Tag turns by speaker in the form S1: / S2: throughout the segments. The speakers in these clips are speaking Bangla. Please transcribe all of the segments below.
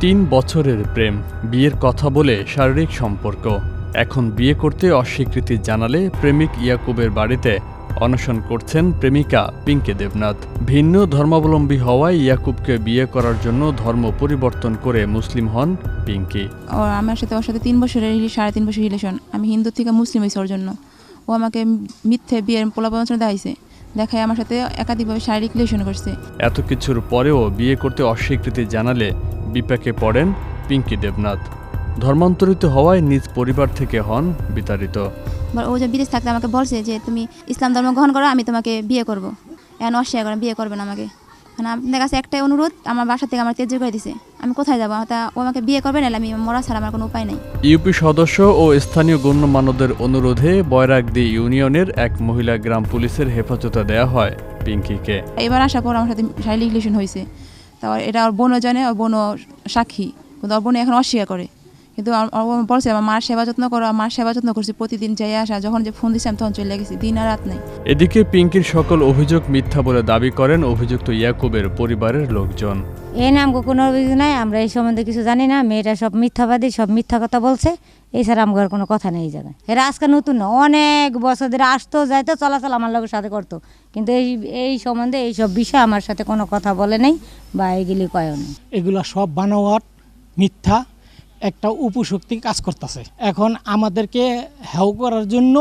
S1: তিন বছরের প্রেম, বিয়ের কথা বলে শারীরিক সম্পর্ক। এখন বিয়ে করতে অস্বীকৃতি জানালে প্রেমিক ইয়াকুবের বাড়িতে অনশন করছেন প্রেমিকা পিঙ্কি দেবনাথ। ভিন্ন ধর্মাবলম্বী হওয়ায় ইয়াকুবকে বিয়ে করার জন্য ধর্ম পরিবর্তন করে মুসলিম হন পিঙ্কি।
S2: আমার সাথে, ওর সাথে তিন বছরের সাড়ে তিন বছর রিলেশন। আমি হিন্দু থেকে মুসলিম হয়েছি ওর জন্য। ও আমাকে মিথ্যে বিয়ের প্রলাপনা দেখাইছে। দেখায় আমার সাথে একাধিকভাবে শারীরিক রিলেশন করছে।
S1: এত কিছুর পরেও বিয়ে করতে অস্বীকৃতি জানালে বিপাকে পড়েন পিঙ্কি দেবনাথ। ধর্মান্তরিত হওয়ায় নিজ পরিবার থেকে হন বিতাড়িত।
S3: ও যে বিদেশ থাকতে আমাকে বলছে যে তুমি ইসলাম ধর্ম গ্রহণ করো আমি তোমাকে বিয়ে করব। এখন অস্বীকার বিয়ে করবেন আমাকে। মানে আপনাদের কাছে একটাই অনুরোধ আমার বাসা থেকে আমার তেজ করে দিছে আমি কোথায় যাব? তা ও আমাকে বিয়ে করবে না আমি মরা ছাড়া আমার কোনো উপায় নেই।
S1: ইউপি সদস্য ও স্থানীয় গণ্যমান্যদের অনুরোধে বয়রাগদি ইউনিয়নের এক মহিলা গ্রাম পুলিশের হেফাজতে দেয়া হয় পিঙ্কিকে।
S2: এবার আসার পর আমার সাথে শারীরিক রিলেশন হয়েছে। তারপর এটা ওর বোনও জানে ওর বোনও সাক্ষী কিন্তু ওর বোন এখন অস্বীকার করে। কিন্তু বলছে আমার মার সেবা যত্ন করো আমার সেবা যত্ন করছি প্রতিদিন যাই আসা যখন যে ফোন দিচ্ছি আমি তখন চলে গেছি দিন আর রাত নেই।
S1: এদিকে পিঙ্কির সকল অভিযোগ মিথ্যা বলে দাবি করেন অভিযুক্ত ইয়াকুবের পরিবারের লোকজন।
S4: এই নাম কোনো অভিযোগ নাই আমরা এই সম্বন্ধে কিছু জানি না মেয়েটা সব মিথ্যাবাদী সব মিথ্যা কথা বলছে এছাড়া আমার কোনো কথা নেই জায়গায়। এরা আজকে নতুন না অনেক বছর ধরে আসতো যাইতো চলাচল আমার লোকের সাথে করতো। কিন্তু এই এই সম্বন্ধে এইসব বিষয় আমার সাথে কোনো কথা বলে নেই বা এগুলি কয়ও নেই।
S5: এগুলা সব বানোয়াট মিথ্যা একটা উপশক্তি কাজ করতেছে। এখন আমাদেরকে হেও করার জন্য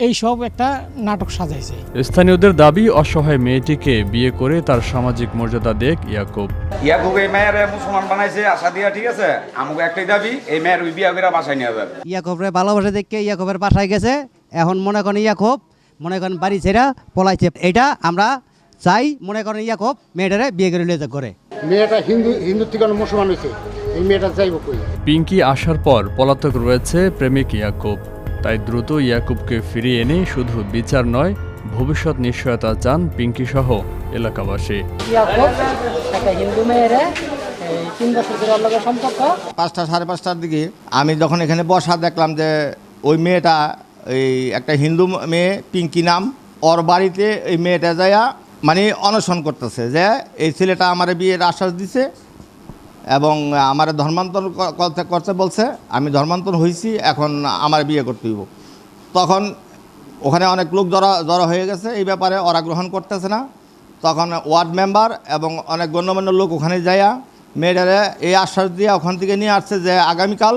S5: এই সব একটা নাটক সাজাইছে।
S1: স্থানীয়দের দাবি অসহায় মেয়েটিকে বিয়ে করে তার সামাজিক মর্যাদা দেখ ইয়াকুব।
S6: ইয়াকুব এই মেয়ের মুসলমান বানাইছে আশা দিয়া ঠিক আছে? আমাকে একটাই দাবি এই মেয়ের ওই বিয়া করে বাসায় নিয়ে যাবে।
S7: ইয়াকবরে ভালোবাসা দেখে ইয়াকবের বাসায় গেছে। এখন মনে করেন ইয়াকব মনে করেন বাড়ি ছেড়া পলাইছে। এটা আমরা চাই মনে করেন ইয়াকব মেয়েটারে বিয়ে করে নিয়ে করে
S8: মেয়েটা হিন্দু হিন্দু থেকে মুসলমান হয়েছে এই মেয়েটা যাইব কই?
S1: পিঙ্কি আসার পর পলাতক রয়েছে প্রেমিক ইয়াকুব। তাই দ্রুত ইয়াকুবকে ফিরিয়ে এনে শুধু বিচার নয় ভবিষ্যৎ নিশ্চয়তা চান পিঙ্কি সহ এলাকাবাসী
S5: হিন্দু মেয়েরে তিন বছর ধরে সম্পর্ক।
S9: পাঁচটা সাড়ে পাঁচটার দিকে আমি যখন এখানে বসা দেখলাম যে ওই মেয়েটা এই একটা হিন্দু মেয়ে পিঙ্কি নাম ওর বাড়িতে এই মেয়েটা যায়া মানে অনশন করতেছে যে এই ছেলেটা আমার বিয়ের আশ্বাস দিছে এবং আমার ধর্মান্তর করতে বলছে, আমি ধর্মান্তর হয়েছি এখন আমার বিয়ে করতে হইব। তখন ওখানে অনেক লোক জড়া, জড়ো হয়ে গেছে, এই ব্যাপারে ওরা গ্রহণ করতেছে না। তখন ওয়ার্ড মেম্বার এবং অনেক গণ্যমান্য লোক ওখানে যাইয়া মেয়েটারে এই আশ্বাস দিয়ে ওখান থেকে নিয়ে আসছে যে, আগামীকাল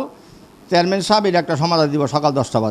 S9: চেয়ারম্যান সাহেব এটা একটা সমাধান দিব সকাল দশটা বাজে।